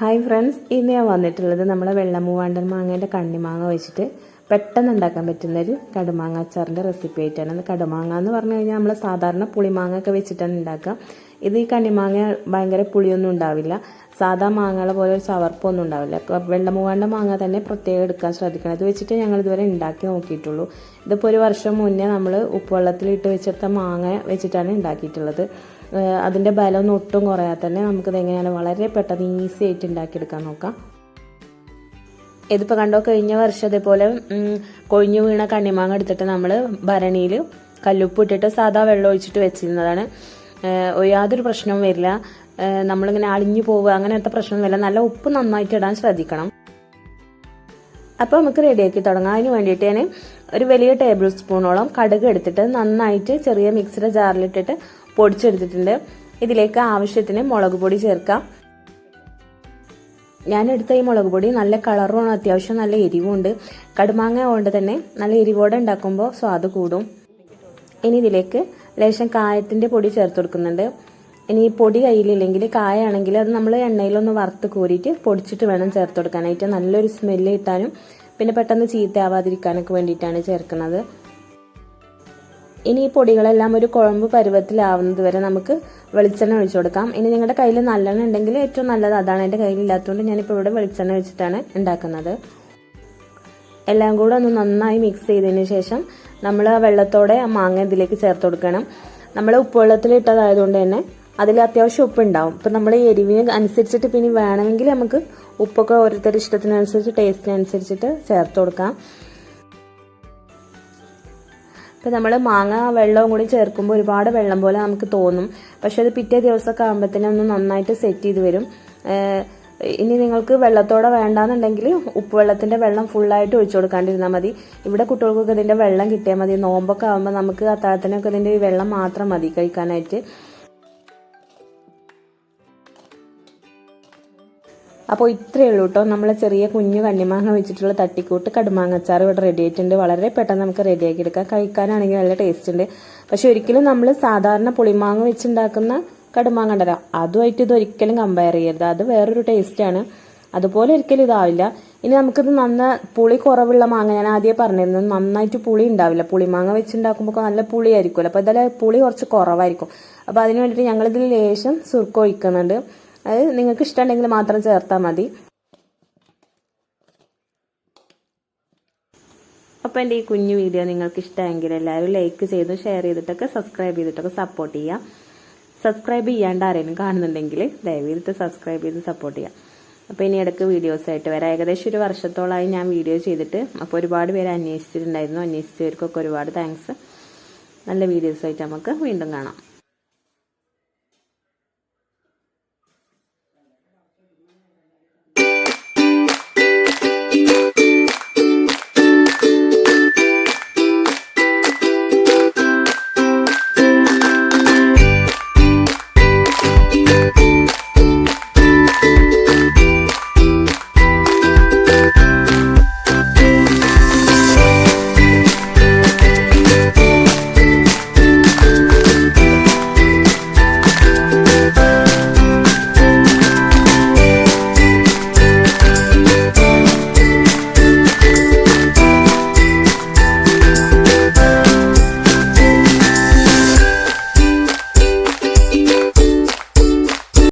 Hi friends ഇന്ന് ഞാൻ വന്നിട്ടുള്ളത് നമ്മളെ വെള്ളമൂവാണ്ടൻ മാങ്ങേന്റെ കണ്ണിമാങ്ങ വെച്ചിട്ട് പെട്ടെന്ന് ഉണ്ടാക്കാൻ പറ്റുന്ന ഒരു കടുമാങ്ങ അച്ചാറിന്റെ റെസിപ്പി ആയിട്ടാണ്. അത് കടുമാങ്ങ എന്ന് പറഞ്ഞു കഴിഞ്ഞാൽ നമ്മൾ സാധാരണ പുളിമാങ്ങ ഒക്കെ വെച്ചിട്ടാണ് ഉണ്ടാക്കുക. ഇത് ഈ കണ്ണിമാങ്ങ ഭയങ്കര പുളിയൊന്നും ഉണ്ടാവില്ല. സാധാ മാങ്ങകളെ പോലെ ഒരു ചവർപ്പൊന്നും ഉണ്ടാവില്ല. വെള്ളമൂവാണ്ട മാങ്ങ തന്നെ പ്രത്യേകം എടുക്കാൻ ശ്രദ്ധിക്കണം. ഇത് വെച്ചിട്ട് ഞങ്ങൾ ഇതുവരെ ഉണ്ടാക്കി നോക്കിയിട്ടുള്ളൂ. ഇതിപ്പോൾ ഒരു വർഷം മുന്നേ നമ്മൾ ഉപ്പുവെള്ളത്തിലിട്ട് വെച്ചെടുത്ത മാങ്ങ വെച്ചിട്ടാണ് ഉണ്ടാക്കിയിട്ടുള്ളത്. അതിന്റെ ബലമൊന്നും ഒട്ടും കുറയാതെ തന്നെ നമുക്കിത് എങ്ങനെയാണ് വളരെ പെട്ടെന്ന് ഈസി ആയിട്ട് ഉണ്ടാക്കിയെടുക്കാൻ നോക്കാം. ഇതിപ്പോൾ കണ്ടോ കഴിഞ്ഞ വർഷം ഇതേപോലെ കൊഴിഞ്ഞു വീണ കണ്ണിമാങ്ങ എടുത്തിട്ട് നമ്മൾ ഭരണിയിൽ കല്ലുപ്പ് ഇട്ടിട്ട് സാധാ വെള്ളം ഒഴിച്ചിട്ട് വെച്ചിരുന്നതാണ്. യാതൊരു പ്രശ്നവും വരില്ല. നമ്മളിങ്ങനെ അളിഞ്ഞു പോവുക അങ്ങനത്തെ പ്രശ്നമൊന്നും വരില്ല. നല്ല ഉപ്പ് നന്നായിട്ട് ഇടാൻ ശ്രദ്ധിക്കണം. അപ്പോൾ നമുക്ക് റെഡിയാക്കി തുടങ്ങാം. അതിന് വേണ്ടിയിട്ട് ഞാൻ ഒരു വലിയ ടേബിൾ സ്പൂണോളം കടുക് എടുത്തിട്ട് നന്നായിട്ട് ചെറിയ മിക്സിയുടെ ജാറിലിട്ടിട്ട് പൊടിച്ചെടുത്തിട്ടുണ്ട്. ഇതിലേക്ക് ആവശ്യത്തിന് മുളക് പൊടി ചേർക്കാം. ഞാൻ എടുത്ത ഈ മുളക് പൊടി നല്ല കളറുമാണ് അത്യാവശ്യം നല്ല എരിവുണ്ട്. കടുമാങ്ങ കൊണ്ട് തന്നെ നല്ല എരിവോടെ ഉണ്ടാക്കുമ്പോൾ സ്വാദ് കൂടും. ഇനി ഇതിലേക്ക് ലേശം കായത്തിന്റെ പൊടി ചേർത്ത് കൊടുക്കുന്നുണ്ട്. ഇനി പൊടി കയ്യിലില്ലെങ്കിൽ കായാണെങ്കിൽ അത് നമ്മൾ എണ്ണയിലൊന്ന് വറുത്ത് കോരിയിട്ട് പൊടിച്ചിട്ട് വേണം ചേർത്ത് കൊടുക്കാനായിട്ട്. നല്ലൊരു സ്മെല്ല് കിട്ടാനും പിന്നെ പെട്ടെന്ന് ചീത്തയാവാതിരിക്കാനൊക്കെ വേണ്ടിയിട്ടാണ് ചേർക്കുന്നത്. ഇനി ഈ പൊടികളെല്ലാം ഒരു കുഴമ്പ് പരുവത്തിലാവുന്നത് വരെ നമുക്ക് വെളിച്ചെണ്ണ ഒഴിച്ചു കൊടുക്കാം. ഇനി നിങ്ങളുടെ കയ്യിൽ നല്ലെണ്ണ ഉണ്ടെങ്കിൽ ഏറ്റവും നല്ലത് അതാണ്. എന്റെ കയ്യിൽ ഇല്ലാത്തതുകൊണ്ട് ഞാനിപ്പോൾ ഇവിടെ വെളിച്ചെണ്ണ വെച്ചിട്ടാണ് ഉണ്ടാക്കുന്നത്. എല്ലാം കൂടെ ഒന്ന് നന്നായി മിക്സ് ചെയ്തതിന് ശേഷം നമ്മൾ വെള്ളത്തോടെ ആ മാങ്ങ ഇതിലേക്ക് ചേർത്ത് കൊടുക്കണം. നമ്മൾ ഉപ്പുവെള്ളത്തിൽ ഇട്ടതായതുകൊണ്ട് തന്നെ അതിൽ അത്യാവശ്യം ഉപ്പ് ഉണ്ടാവും. ഇപ്പം നമ്മൾ എരിവിന് അനുസരിച്ചിട്ട് പിന്നെ വേണമെങ്കിൽ നമുക്ക് ഉപ്പൊക്കെ ഓരോരുത്തരുടെ ഇഷ്ടത്തിനനുസരിച്ച് ടേസ്റ്റിനനുസരിച്ചിട്ട് ചേർത്ത് കൊടുക്കാം. ഇപ്പം നമ്മൾ മാങ്ങ വെള്ളവും കൂടി ചേർക്കുമ്പോൾ ഒരുപാട് വെള്ളം പോലെ നമുക്ക് തോന്നും. പക്ഷേ അത് പിറ്റേ ദിവസമൊക്കെ ആകുമ്പോഴത്തേനും ഒന്ന് നന്നായിട്ട് സെറ്റ് ചെയ്ത് വരും. ഇനി നിങ്ങൾക്ക് വെള്ളത്തോടെ വേണ്ടാന്നുണ്ടെങ്കിൽ ഉപ്പുവെള്ളത്തിന്റെ വെള്ളം ഫുള്ളായിട്ട് ഒഴിച്ചു കൊടുക്കാണ്ടിരുന്നാൽ മതി. ഇവിടെ കുട്ടികൾക്കൊക്കെ ഇതിന്റെ വെള്ളം കിട്ടിയാൽ മതി. നോമ്പൊക്കെ ആകുമ്പോൾ നമുക്ക് അത്താഴത്തിനൊക്കെ ഇതിന്റെ വെള്ളം മാത്രം മതി കഴിക്കാനായിട്ട്. അപ്പോൾ ഇത്രയേ ഉള്ളൂ കേട്ടോ നമ്മളെ ചെറിയ കുഞ്ഞു കണ്ണിമാങ്ങ വെച്ചിട്ടുള്ള തട്ടിക്കൂട്ട് കടുമാങ്ങച്ചാർ ഇവിടെ റെഡി ആയിട്ടുണ്ട്. വളരെ പെട്ടെന്ന് നമുക്ക് റെഡിയാക്കി എടുക്കാം. കഴിക്കാനാണെങ്കിൽ നല്ല ടേസ്റ്റ് ഉണ്ട്. പക്ഷെ ഒരിക്കലും നമ്മൾ സാധാരണ പുളിമാങ്ങ വെച്ചുണ്ടാക്കുന്ന കടുമാങ്ങ ഉണ്ടല്ലോ അതുമായിട്ട് ഇത് ഒരിക്കലും കമ്പയർ ചെയ്യരുത്. അത് വേറൊരു ടേസ്റ്റാണ് അതുപോലെ ഒരിക്കലും ഇതാവില്ല. ഇനി നമുക്കിത് നന്ന പുളി കുറവുള്ള മാങ്ങ ഞാൻ ആദ്യം പറഞ്ഞിരുന്നു നന്നായിട്ട് പുളി ഉണ്ടാവില്ല. പുളിമാങ്ങ വെച്ചുണ്ടാക്കുമ്പോൾ നല്ല പുളി ആയിരിക്കുമല്ലോ അപ്പോൾ ഇതിൽ പുളി കുറച്ച് കുറവായിരിക്കും. അപ്പോൾ അതിന് വേണ്ടിയിട്ട് ഞങ്ങളിതിൽ ലേശം സുർക്ക ഒഴിക്കുന്നുണ്ട്. അത് നിങ്ങൾക്ക് ഇഷ്ടമുണ്ടെങ്കിൽ മാത്രം ചേർത്താൽ മതി. അപ്പോൾ എന്റെ ഈ കുഞ്ഞു വീഡിയോ നിങ്ങൾക്ക് ഇഷ്ടമെങ്കിൽ എല്ലാവരും ലൈക്ക് ചെയ്ത് ഷെയർ ചെയ്തിട്ടൊക്കെ സബ്സ്ക്രൈബ് ചെയ്തിട്ടൊക്കെ സപ്പോർട്ട് ചെയ്യുക സബ്സ്ക്രൈബ് ചെയ്യാണ്ട് ആരെങ്കിലും കാണുന്നുണ്ടെങ്കിൽ ദയവീതിട്ട് സബ്സ്ക്രൈബ് ചെയ്ത് സപ്പോർട്ട് ചെയ്യുക അപ്പോൾ ഇനി ഇടയ്ക്ക് വീഡിയോസ് ആയിട്ട് വരാം. ഏകദേശം ഒരു വർഷത്തോളമായി ഞാൻ വീഡിയോ ചെയ്തിട്ട് അപ്പോൾ ഒരുപാട് പേര് അന്വേഷിച്ചിട്ടുണ്ടായിരുന്നു. അന്വേഷിച്ചവർക്കൊക്കെ ഒരുപാട് താങ്ക്സ് നല്ല വീഡിയോസായിട്ട് നമുക്ക് വീണ്ടും കാണാം.